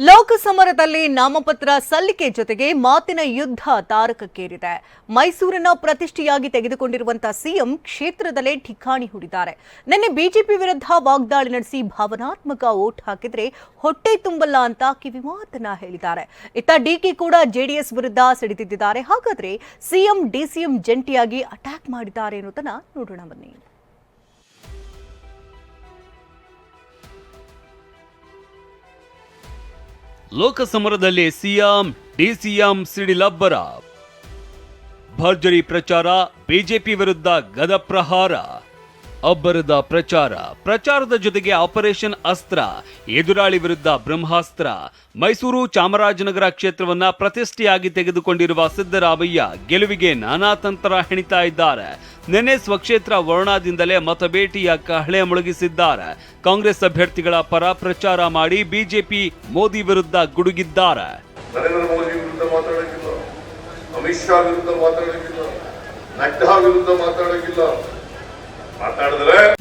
ಲೋಕಸಮರದಲ್ಲಿ ನಾಮಪತ್ರ ಸಲ್ಲಿಕೆ ಜೊತೆಗೆ ಮಾತಿನ ಯುದ್ಧ ತಾರಕಕ್ಕೇರಿದೆ. ಮೈಸೂರಿನ ಪ್ರತಿಷ್ಠೆಯಾಗಿ ತೆಗೆದುಕೊಂಡಿರುವಂತಹ ಸಿಎಂ ಕ್ಷೇತ್ರದಲ್ಲೇ ಠಿಕಾಣಿ ಹೂಡಿದ್ದಾರೆ. ನಿನ್ನೆ ಬಿಜೆಪಿ ವಿರುದ್ಧ ವಾಗ್ದಾಳಿ ನಡೆಸಿ ಭಾವನಾತ್ಮಕ ಓಟ್ ಹಾಕಿದ್ರೆ ಹೊಟ್ಟೆ ತುಂಬಲ್ಲ ಅಂತ ಕಿವಿಮಾತನ್ನ ಹೇಳಿದ್ದಾರೆ. ಇತ್ತ ಡಿಕೆ ಕೂಡ ಜೆಡಿಎಸ್ ವಿರುದ್ಧ ಸಿಡಿದಿದ್ದಾರೆ ಹಾಗಾದ್ರೆ ಸಿಎಂ, ಡಿಸಿಎಂ ಜಂಟಿಯಾಗಿ ಅಟ್ಯಾಕ್ ಮಾಡಿದ್ದಾರೆ ಅನ್ನೋದನ್ನ ನೋಡೋಣ ಬನ್ನಿ. ಲೋಕಸಮರದಲ್ಲಿ ಸಿಎಂ ಡಿಸಿಎಂ ಸಿಡಿಲಬ್ಬರ ಭರ್ಜರಿ ಪ್ರಚಾರ ಬಿಜೆಪಿ ವಿರುದ್ಧ ಗದಪ್ರಹಾರ. ಅಬ್ಬರದ ಪ್ರಚಾರ. ಪ್ರಚಾರದ ಜೊತೆಗೆ ಆಪರೇಷನ್ ಅಸ್ತ್ರ, ಎದುರಾಳಿ ವಿರುದ್ಧ ಬ್ರಹ್ಮಾಸ್ತ್ರ, ಮೈಸೂರು ಚಾಮರಾಜನಗರ ಕ್ಷೇತ್ರವನ್ನ ಪ್ರತಿಷ್ಠೆಯಾಗಿ ತೆಗೆದುಕೊಂಡಿರುವ ಸಿದ್ದರಾಮಯ್ಯ ಗೆಲುವಿಗೆ ನಾನಾ ತಂತ್ರ ಹೆಣಿತಾ ಇದ್ದಾರೆ. ನಿನ್ನೆ ಸ್ವಕ್ಷೇತ್ರ ವರುಣಾದಿಂದಲೇ ಮತಬೇಟಿಯ ಕಹಳೆ ಮುಳುಗಿಸಿದ್ದಾರೆ. ಕಾಂಗ್ರೆಸ್ ಅಭ್ಯರ್ಥಿಗಳ ಪರ ಪ್ರಚಾರ ಮಾಡಿ ಬಿಜೆಪಿ ಮೋದಿ ವಿರುದ್ಧ ಗುಡುಗಿದ್ದಾರೆ. ವಿರುದ್ಧ ವಿರುದ್ಧ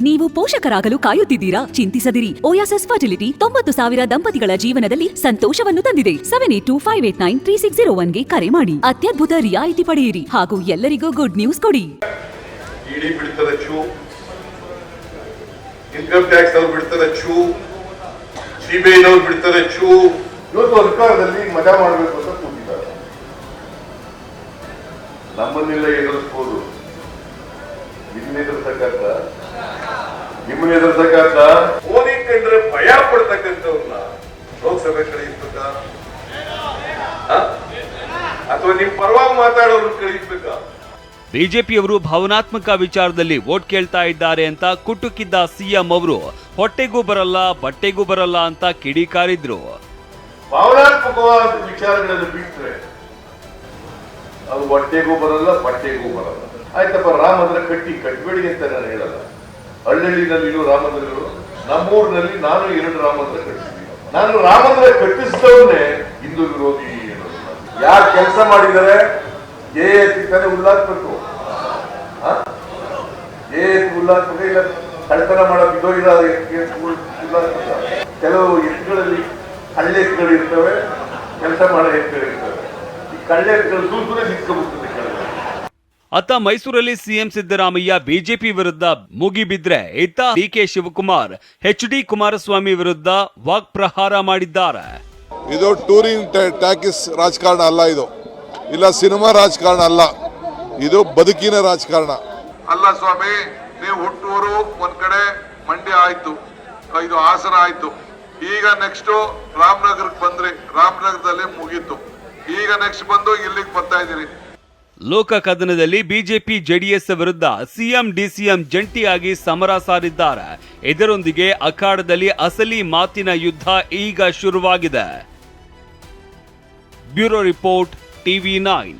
ನೀವು ಪೋಷಕರಾಗಲು ಕಾಯುತ್ತಿದ್ದೀರಾ? ಚಿಂತಿಸದಿರಿ. ಓಯಾಸಸ್ ಫರ್ಟಿಲಿಟಿ ತೊಂಬತ್ತು ಸಾವಿರ ದಂಪತಿಗಳ ಜೀವನದಲ್ಲಿ ಸಂತೋಷವನ್ನು ತಂದಿದೆ. Seven eight two five eight nine three six zero ಒನ್ಗೆ ಕರೆ ಮಾಡಿ. ಅತ್ಯದ್ಭುತ ರಿಯಾಯಿತಿ ಪಡೆಯಿರಿ ಹಾಗೂ ಎಲ್ಲರಿಗೂ ಗುಡ್ ನ್ಯೂಸ್ ಕೊಡಿ. ಇಡಿ ಬಿಡ್ತಾರೆ ಚೂ. ಇನ್ಕಮ್ ಟ್ಯಾಕ್ಸ್ ಅವ್ರು ಬಿಡ್ತಾರೆ ಚೂ. ಸಿಬಿಐನವ್ರು ಬಿಡ್ತಾರೆ ಚೂ. ಇವತ್ತು ಅಧಿಕಾರದಲ್ಲಿ ಮಜಾ ಮಾಡಬೇಕು ಅಂತ ಕೂತಿದ್ದಾರೆ. ನಮ್ಮನ್ನೆಲ್ಲ ಎದುರಿಸ್ಬೋದು. ನಿಮ್ಮನ್ನ ಎದುರಿಸಕ್ಕಂತ ನಿಮ್ಮನ್ನ ಎದುರಿಸಕ್ಕಂತ ಮೋದಿ ಕಂಡ್ರೆ ಭಯ ಪಡ್ತಕ್ಕಂಥವ್ರನ್ನ ಲೋಕಸಭೆ ಕಳಿಸ್ಬೇಕ? ಅಥವಾ ನಿಮ್ ಪರವಾಗಿ ಮಾತಾಡೋರು ಕಳಿಸ್ಬೇಕ ಬಿಜೆಪಿಯವರು ಭಾವನಾತ್ಮಕ ವಿಚಾರದಲ್ಲಿ ವೋಟ್ ಕೇಳ್ತಾ ಇದ್ದಾರೆ ಅಂತ ಕುಟುಕಿದ್ದ ಸಿಎಂ ಅವರು ಹೊಟ್ಟೆಗೂ ಬರಲ್ಲ ಬಟ್ಟೆಗೂ ಬರಲ್ಲ ಅಂತ ಕಿಡಿಕಾರಿದ್ರು ಭಾವನಾತ್ಮಕವಾದ ವಿಚಾರಗಳನ್ನು ಬಿಟ್ಟರೆ ಅದು ಹೊಟ್ಟೆಗೂ ಬರಲ್ಲ ಬಟ್ಟೆಗೂ ಬರಲ್ಲ. ಆಯ್ತಪ್ಪ ರಾಮಂದ್ರ ಕಟ್ಟಿ ಕಟ್ಬೇಡಿ ಅಂತ ನಾನು ಹೇಳಲ್ಲ. ಹಳ್ಳಿನಲ್ಲಿರೋ ರಾಮಂದ್ರಗಳು ನಮ್ಮೂರಿನಲ್ಲಿ ನಾನು ಎರಡು ರಾಮದ್ರ ಕಟ್ಟಿಸ್ತೀನಿ ನಾನು ರಾಮದ್ರ ಕಟ್ಟಿಸಿದವನ್ನೇ ಹಿಂದೂ ವಿರೋಧಿ ಯಾರು ಕೆಲಸ ಮಾಡಿದರೆ ಎ ಉಲ್ಲಾಕ್ಬೇಕು ಉಲ್ಲಾಸ್ಬೇಕು ಉಲ್ಲಾಸ್ಬೇಕ ಇಲ್ಲ ಕಳ್ತನ ಮಾಡೋ ಬಿದ್ದೋಗಿದ ಉಲ್ಲಾಸ್ಬೇಕ ಕೆಲವು ಎತ್ತುಗಳಲ್ಲಿ ಹಳ್ಳಿ ಎತ್ತುಗಳು ಇರ್ತವೆ ಕೆಲಸ ಮಾಡೋ ಎತ್ತುಗಳು ಇರ್ತವೆ ಈ ಕಳ್ಳೆ ಎತ್ತುಗಳು ಸೂಸುರೆ ನಿಂತ್ಕೊಂಡ್ಬಿಡ್ತದೆ ಕೆಳಗೆ ಅತ್ತ ಮೈಸೂರಲ್ಲಿ ಸಿಎಂ ಸಿದ್ದರಾಮಯ್ಯ ಬಿಜೆಪಿ ವಿರುದ್ಧ ಮುಗಿಬಿದ್ರೆ ಇತ್ತ DK Shivakumar H D Kumaraswamy ವಿರುದ್ಧ ವಾಕ್ಪ್ರಹಾರ ಮಾಡಿದ್ದಾರೆ. ಇದು ಟೂರಿಂಗ್ ಟ್ಯಾ- ಟ್ಯಾಕಿಸ್ ರಾಜಕಾರಣ ಅಲ್ಲ ಇದು. ಇಲ್ಲ ಸಿನಿಮಾ ರಾಜಕಾರಣ ಅಲ್ಲ. ಇದು ಬದುಕಿನ ರಾಜಕಾರಣ. ಅಲ್ಲ ಸ್ವಾಮಿ ನೀವು ಹುಟ್ಟೂರು ಒಂದ್ ಕಡೆ ಮಂಡ್ಯ ಆಯ್ತು ಇದು ಹಾಸನ ಆಯ್ತು. ಈಗ ನೆಕ್ಸ್ಟ್ ರಾಮನಗರಕ್ಕೆ ಬಂದ್ರಿ. ರಾಮನಗರದಲ್ಲಿ ಮುಗೀತು. ಈಗ ನೆಕ್ಸ್ಟ್ ಬಂದು ಇಲ್ಲಿಗೆ ಬರ್ತಾ ಇದೀರಿ ಲೋಕ ಕದನದಲ್ಲಿ ಬಿಜೆಪಿ ಜೆಡಿಎಸ್ ವಿರುದ್ಧ ಸಿಎಂ ಡಿಸಿಎಂ ಜಂಟಿಯಾಗಿ ಸಮರ ಸಾರಿದ್ದಾರೆ. ಇದರೊಂದಿಗೆ ಅಖಾಡದಲ್ಲಿ ಅಸಲಿ ಮಾತಿನ ಯುದ್ಧ ಈಗ ಶುರುವಾಗಿದೆ. Bureau report TV nine.